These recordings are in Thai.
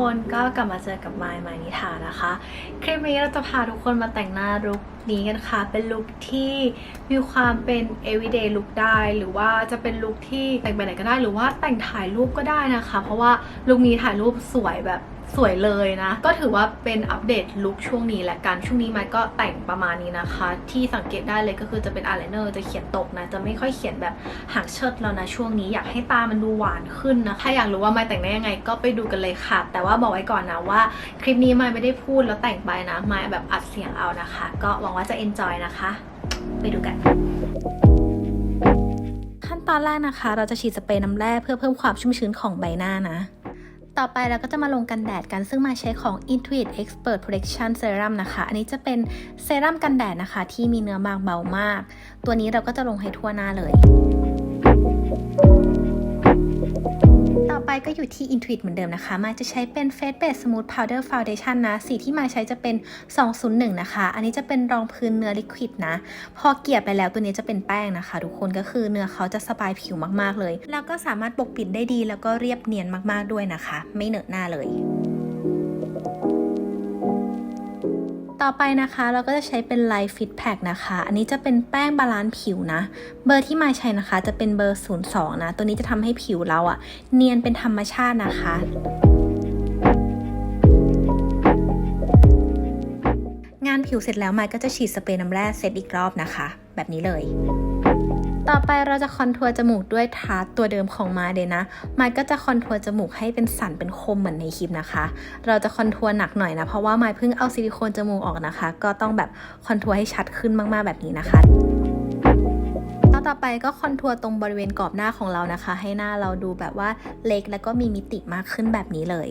กคนก็กลับมาเจอกับมายมานิธานะคะ คลิปนี้เราจะพาทุกคนมาแต่งหน้าลุคนี้กันค่ะ เป็นลุคที่มีความเป็น everyday look ได้ หรือว่าจะเป็นลุคที่แต่งไปไหนก็ได้ หรือว่าแต่งถ่ายรูปก็ได้นะคะ เพราะว่าลุคนี้ถ่ายรูปสวยแบบ สวยเลยนะ ก็ถือว่าเป็นอัปเดตลุคช่วงนี้แหละกันช่วงนี้มันก็แต่งประมาณนี้นะคะ ที่สังเกตได้เลยก็คือจะเป็นอายไลเนอร์จะเขียนตกนะ จะไม่ค่อยเขียนแบบหางเชิดแล้วนะช่วงนี้อยากให้ตามันดูหวานขึ้นนะถ้าอยากรู้ว่าไม่แต่งได้ยังไงก็ไปดูกันเลยค่ะ แต่ว่าบอกไว้ก่อนนะว่า คลิปนี้ไม่ไม่ได้พูดแล้วแต่งไปนะไม่แบบอัดเสียงเอานะคะ ก็หวังว่าจะ enjoy นะคะ ไปดูกันขั้นตอนแรกนะคะ เราจะฉีดสเปรย์น้ำแร่เพื่อเพิ่มความชุ่มชื้นของใบหน้านะ ต่อไปเราก็จะมาลงกันแดดกันซึ่งมาใช้ของ Intuit Expert Protection Serum นะคะ อันนี้จะเป็นเซรั่มกันแดดนะคะ ที่มีเนื้อบางเบามาก ตัวนี้เราก็จะลงให้ทั่วหน้าเลย ต่อไปก็อยู่ที่ Intuit เหมือนเดิมนะคะ มาจะใช้เป็น Face Base Smooth Powder Foundation นะ สีที่มาใช้จะเป็น 201 นะคะ อันนี้จะเป็นรองพื้นเนื้อลิควิดนะ พอเกี่ยไปแล้วตัวนี้จะเป็นแป้งนะคะ ทุกคนก็คือเนื้อเขาจะสบายผิวมากๆเลย แล้วก็สามารถปกปิดได้ดีแล้วก็เรียบเนียนมากๆด้วยนะคะ ไม่เหนอะหน้าเลย ต่อไปนะคะเราก็จะใช้เป็น l i ฟ e Fit Pack นะคะ อันนี้จะเป็นแป้งบาลานซ์ผิวนะ เบอร์ที่มาใช้นะคะ จะเป็นเบอร์ 02 นะ ตัวนี้จะทำให้ผิวเราอะเนียนเป็นธรรมชาตินะคะงานผิวเสร็จแล้วไมค์ก็จะฉีดสเปรย์น้ำแร่เซตอีกรอบนะคะ แบบนี้เลย ต่อไปเราจะคอนทัวร์จมูกด้วยทาร์ตตัวเดิมของมาเลยนะมค์ก็จะคอนทัวร์จมูกให้เป็นสันเป็นคมเหมือนในคลิปนะคะ เราจะคอนทัวร์หนักหน่อยนะ เพราะว่าไมค์เพิ่งเอาซิลิโคนจมูกออกนะคะ ก็ต้องแบบคอนทัวร์ให้ชัดขึ้นมากๆแบบนี้นะคะแล้วต่อไปก็คอนทัวร์ตรงบริเวณกรอบหน้าของเรานะคะ ให้หน้าเราดูแบบว่าเล็กแล้วก็มีมิติมากขึ้นแบบนี้เลย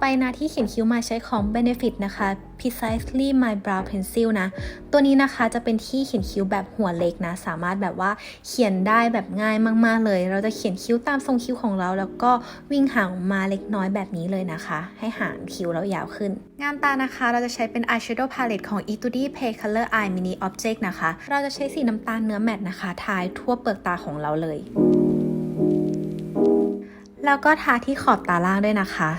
ไปนะที่เขียนคิ้วมาใช้ของ Benefit นะคะ Precisely My Brow Pencil นะ ตัวนี้นะคะจะเป็นที่เขียนคิ้วแบบหัวเล็กนะ สามารถแบบว่าเขียนได้แบบง่ายมาก ๆ เลย เราจะเขียนคิ้วตามทรงคิ้วของเรา แล้วก็วิ่งหางออกมาเล็กน้อยแบบนี้เลยนะคะ ให้หางคิ้วเรายาวขึ้น งานตานะคะเราจะใช้เป็น Eyeshadow Palette ของ Etude Pay Color Eye Mini Object นะคะ เราจะใช้สีน้ำตาลเนื้อแมตต์นะคะทายทั่วเปลือกตาของเราเลย แล้วก็ทาที่ขอบตาล่างด้วยนะคะ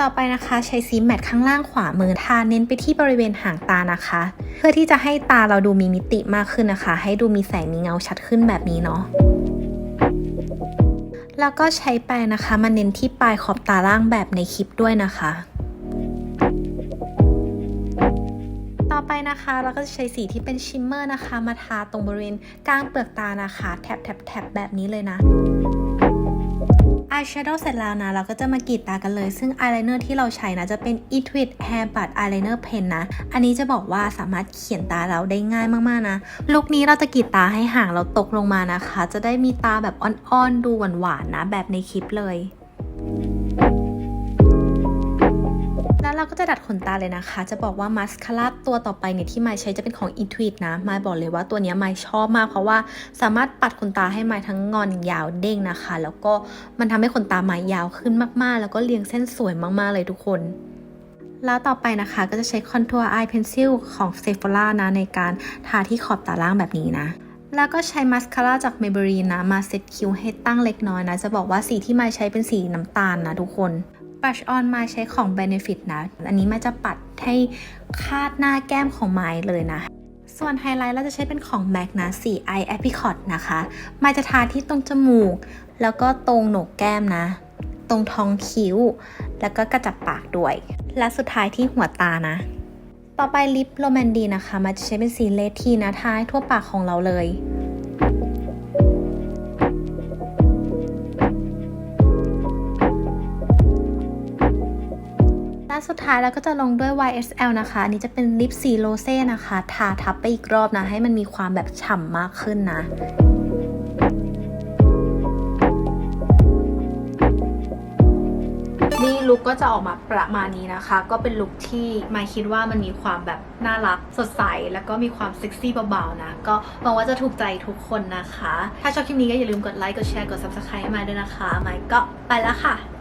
ต่อไปนะคะ ใช้สีแมตต์ข้างล่างขวามือทาเน้นไปที่บริเวณหางตานะคะ เพื่อที่จะให้ตาเราดูมีมิติมากขึ้นนะคะ ให้ดูมีแสงมีเงาชัดขึ้นแบบนี้เนาะแล้วก็ใช้แปรงนะคะมาเน้นที่ปลายขอบตาล่างแบบในคลิปด้วยนะคะ ต่อไปนะคะเราก็จะใช้สีที่เป็นชิมเมอร์นะคะ มาทาตรงบริเวณกลางเปลือกตานะคะ แทบแทบแทบแบบนี้เลยนะ อายแชโดว์เสร็จแล้วนะ เราก็จะมากรีดตากันเลย ซึ่งอายไลเนอร์ที่เราใช้นะ จะเป็น Etude Hair Bud Eyeliner Pen นะ อันนี้จะบอกว่าสามารถเขียนตาเราได้ง่ายมากๆนะ ลุคนี้เราจะกรีดตาให้ห่างเราตกลงมานะคะ จะได้มีตาแบบอ่อนๆ ดูหวานๆนะ แบบในคลิปเลย ก็จะดัดขนตาเลยนะคะ จะบอกว่ามาสคาร่าตัวต่อไปเนี่ยที่ไมายใช้จะเป็นของ Intuit นะไมายบอกเลยว่าตัวนี้ไมายชอบมาก เพราะว่าสามารถปัดขนตาให้ไมายทั้งงอนยาวเด้งนะคะ แล้วก็มันทำให้ขนตาไมายยาวขึ้นมากๆ แล้วก็เรียงเส้นสวยมากๆเลยทุกคนแล้วต่อไปนะคะก็จะใช้คอนทัวร์อายเพนซิลของ Sephora นะในการทาที่ขอบตาล่างแบบนี้นะ แล้วก็ใช้มาสคาร่าจาก Maybelline นะ มาเซตคิ้วให้ตั้งเล็กน้อยนะ จะบอกว่าสีที่ไมาใช้เป็นสีน้ำตาลนะทุกคน บัชออนมาใช้ของ Benefit นะ อันนี้มาจะปัดให้คาดหน้าแก้มของไม้เลยนะ ส่วนไฮไลท์เราจะใช้เป็นของ MAC นะสี Eye Apricot นะคะมาจะทาที่ตรงจมูก แล้วก็ตรงโหนกแก้มนะ ตรงท้องคิ้ว แล้วก็กระจับปากด้วย และสุดท้ายที่หัวตานะ ต่อไปลิปโรแมนดีนะคะ มาจะใช้เป็นสีเลทีนะทาให้ทั่วปากของเราเลย สุดท้ายเราก็จะลงด้วย YSL นะคะอันนี้จะเป็นลิปสีโรเซ่นะคะทาทับไปอีกรอบนะ ให้มันมีความแบบฉ่ำมากขึ้นนะนี่ลุคก็จะออกมาประมาณนี้นะคะ ก็เป็นลุคที่มาคิดว่ามันมีความแบบน่ารักสดใส แล้วก็มีความเซ็กซี่เบาๆนะ ก็หวังว่าจะถูกใจทุกคนนะคะ ถ้าชอบคลิปนี้ก็อย่าลืมกดไลค์กดแชร์กด subscribe ให้มาด้วยนะคะมายก็ไปแล้วค่ะ